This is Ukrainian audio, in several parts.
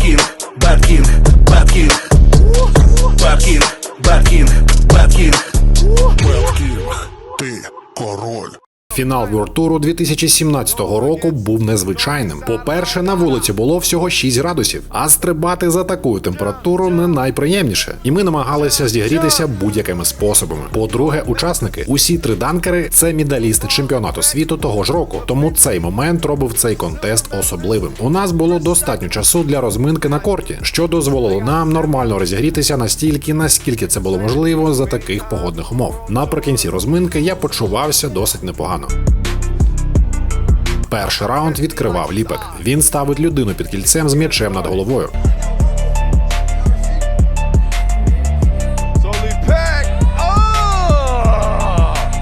skin Фінал Tour 2017 року був незвичайним. По-перше, на вулиці було всього 6 градусів, а стрибати за такою температурою не найприємніше. І ми намагалися зігрітися будь-якими способами. По-друге, учасники, усі три данкери це медалісти чемпіонату світу того ж року. Тому цей момент робив цей контест особливим. У нас було достатньо часу для розминки на корті, що дозволило нам нормально розігрітися настільки, наскільки це було можливо за таких погодних умов. Наприкінці розминки я почувався досить непогано. Перший раунд відкривав ліпек. Він ставить людину під кільцем з м'ячем над головою.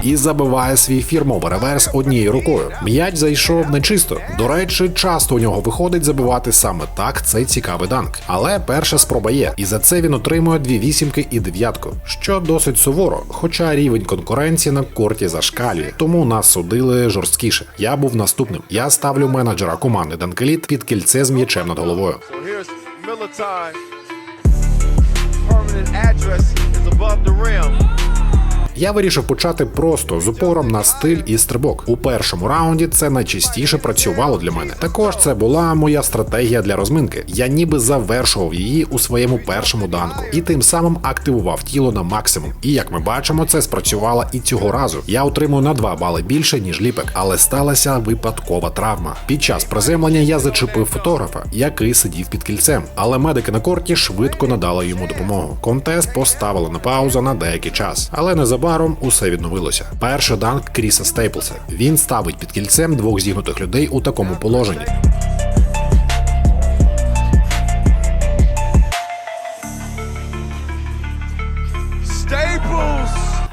І забиває свій фірмовий реверс однією рукою. М'яч зайшов нечисто. До речі, часто у нього виходить забивати саме так цей цікавий данк. Але перша спроба є, і за це він отримує дві вісімки і дев'ятку, що досить суворо, хоча рівень конкуренції на корті зашкалює, тому нас судили жорсткіше. Я був наступним. Я ставлю менеджера команди Данкеліт під кільце з м'ячем над головою. Permanent address is above the rim. Я вирішив почати просто з упором на стиль і стрибок. У першому раунді це найчастіше працювало для мене. Також це була моя стратегія для розминки. Я ніби завершував її у своєму першому данку і тим самим активував тіло на максимум. І як ми бачимо, це спрацювало і цього разу. Я отримую на 2 бали більше ніж ліпек, але сталася випадкова травма. Під час приземлення я зачепив фотографа, який сидів під кільцем. Але медики на корті швидко надали йому допомогу. Контест поставили на паузу на деякий час, але незабаром усе відновилося. Перший данк Кріса Стейплса. Він ставить під кільцем двох зігнутих людей у такому положенні.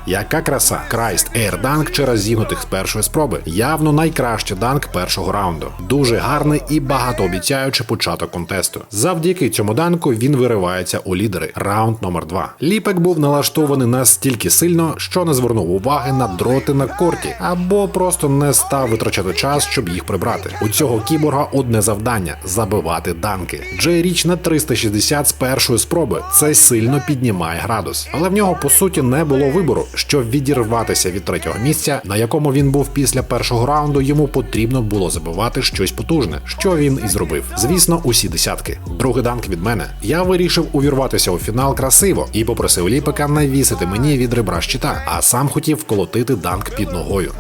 Яка краса! Крайст Данк через зігнутих з першої спроби. Явно найкращий данк першого раунду. Дуже гарний і багатообіцяючий початок контесту. Завдяки цьому данку він виривається у лідери. Раунд номер 2 Ліпек був налаштований настільки сильно, що не звернув уваги на дроти на корті, або просто не став витрачати час, щоб їх прибрати. У цього кіборга одне завдання забивати данки. Джей Річ на 360 з першої спроби. Це сильно піднімає градус. Але в нього по суті не було вибору. Щоб відірватися від третього місця, на якому він був після першого раунду, йому потрібно було забивати щось потужне, що він і зробив. Звісно, усі десятки. Другий данк від мене. Я вирішив увірватися у фінал красиво і попросив Ліпика навісити мені від ребра щита, а сам хотів вколотити данк під ногою.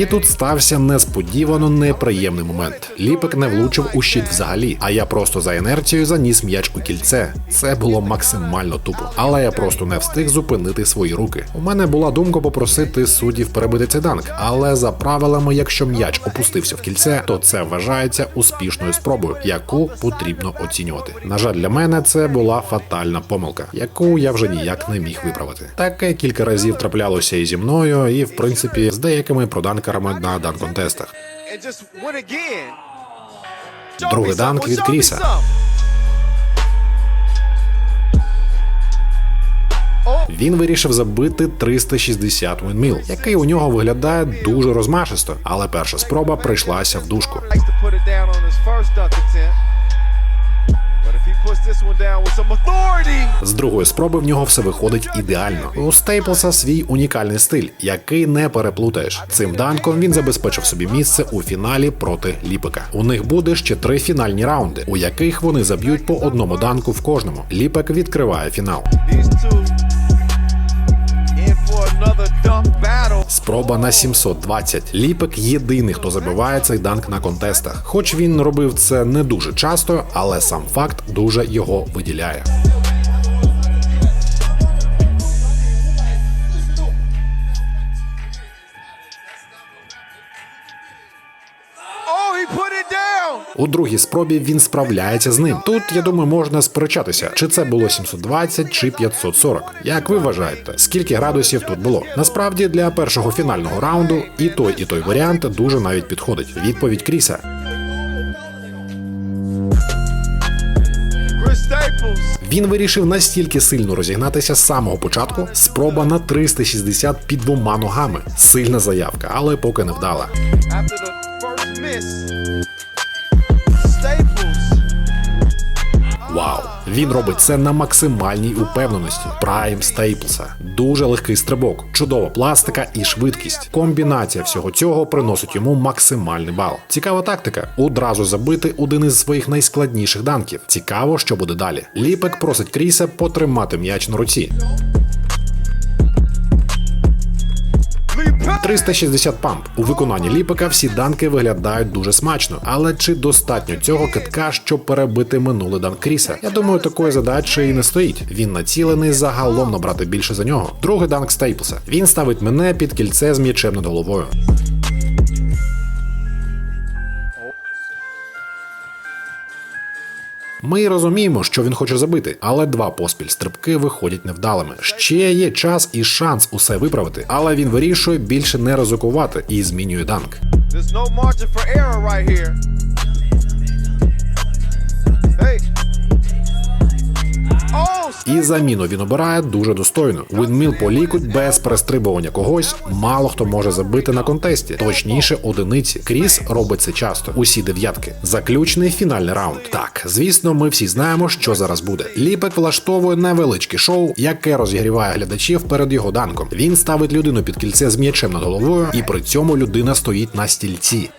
І тут стався несподівано неприємний момент. Ліпик не влучив у щит взагалі, а я просто за інерцією заніс м'яч у кільце. Це було максимально тупо. Але я просто не встиг зупинити свої руки. У мене була думка попросити суддів перебити цей данк, але за правилами, якщо м'яч опустився в кільце, то це вважається успішною спробою, яку потрібно оцінювати. На жаль, для мене це була фатальна помилка, яку я вже ніяк не міг виправити. Таке кілька разів траплялося і зі мною, і в принципі з деякими проданкерами на again. Show Другий данк від Кріса. Він вирішив забити 360 винміл, який у нього виглядає дуже розмашисто, але перша спроба прийшлася в дужку. З другої спроби в нього все виходить ідеально. У Стейплса свій унікальний стиль, який не переплутаєш. Цим данком він забезпечив собі місце у фіналі проти Ліпека. У них буде ще три фінальні раунди, у яких вони заб'ють по одному данку в кожному. Ліпек відкриває фінал. Спроба на 720. Ліпек єдиний, хто забиває цей данк на контестах. Хоч він робив це не дуже часто, але сам факт дуже його виділяє. У другій спробі він справляється з ним. Тут я думаю, можна сперечатися, чи це було 720 чи 540. Як ви вважаєте, скільки градусів тут було? Насправді для першого фінального раунду і той, і той варіант дуже навіть підходить. Відповідь Кріса. Він вирішив настільки сильно розігнатися з самого початку. Спроба на 360 під двома ногами. Сильна заявка, але поки не вдала. Вау! Він робить це на максимальній упевненості. Прайм Стейплса. Дуже легкий стрибок, чудова пластика і швидкість. Комбінація всього цього приносить йому максимальний бал. Цікава тактика. Одразу забити один із своїх найскладніших данків. Цікаво, що буде далі. Ліпек просить Кріса потримати м'яч на руці. 360 памп. У виконанні ліпика всі данки виглядають дуже смачно. Але чи достатньо цього китка, щоб перебити минулий дан Кріса? Я думаю, такої задачі і не стоїть. Він націлений загалом набрати більше за нього. Другий данк Стейплса. Він ставить мене під кільце з м'ячем над головою. Ми розуміємо, що він хоче забити, але два поспіль стрибки виходять невдалими. Ще є час і шанс усе виправити, але він вирішує більше не ризикувати і змінює данк. Hey. І заміну він обирає дуже достойно. Вінміл по лікуть без перестрибування когось. Мало хто може забити на контесті, точніше одиниці. Кріс робить це часто. Усі дев'ятки. Заключний фінальний раунд. Так, звісно, ми всі знаємо, що зараз буде. Ліпек влаштовує невеличке шоу, яке розігріває глядачів перед його данком. Він ставить людину під кільце з м'ячем над головою, і при цьому людина стоїть на стільці.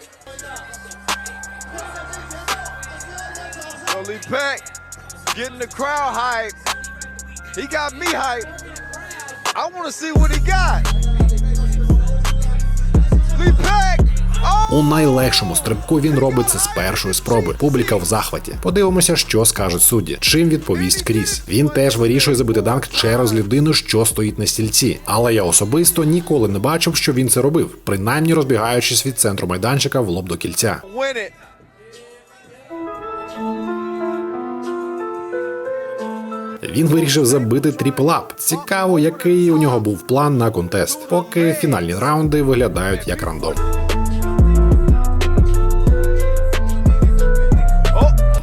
Pack getting the crowd hype. He got me hype. I want to see what he got. Lee Pack. Oh, У найлегшому стрибку він робить це з першої спроби. Публіка в захваті. Подивимося, що скажуть судді. Чим відповість Кріс. Він теж вирішує забити данк через людину, що стоїть на стільці. Але я особисто ніколи не бачив, що він це робив, принаймні розбігаючись від центру майданчика в лоб до кільця. Він вирішив забити тріпл-ап. Цікаво, який у нього був план на контест. Поки фінальні раунди виглядають як рандом.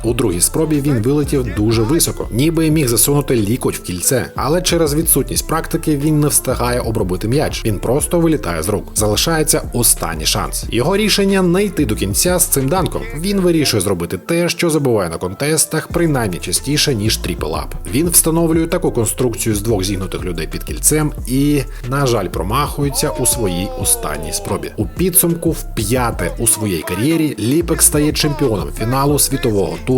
У другій спробі він вилетів дуже високо, ніби міг засунути лікоть в кільце, але через відсутність практики він не встигає обробити м'яч. Він просто вилітає з рук. Залишається останній шанс. Його рішення не йти до кінця з цим данком. Він вирішує зробити те, що забуває на контестах, принаймні частіше ніж тріпл-ап. Він встановлює таку конструкцію з двох зігнутих людей під кільцем і, на жаль, промахується у своїй останній спробі. У підсумку, в п'яте у своїй кар'єрі Ліпек стає чемпіоном фіналу світового туру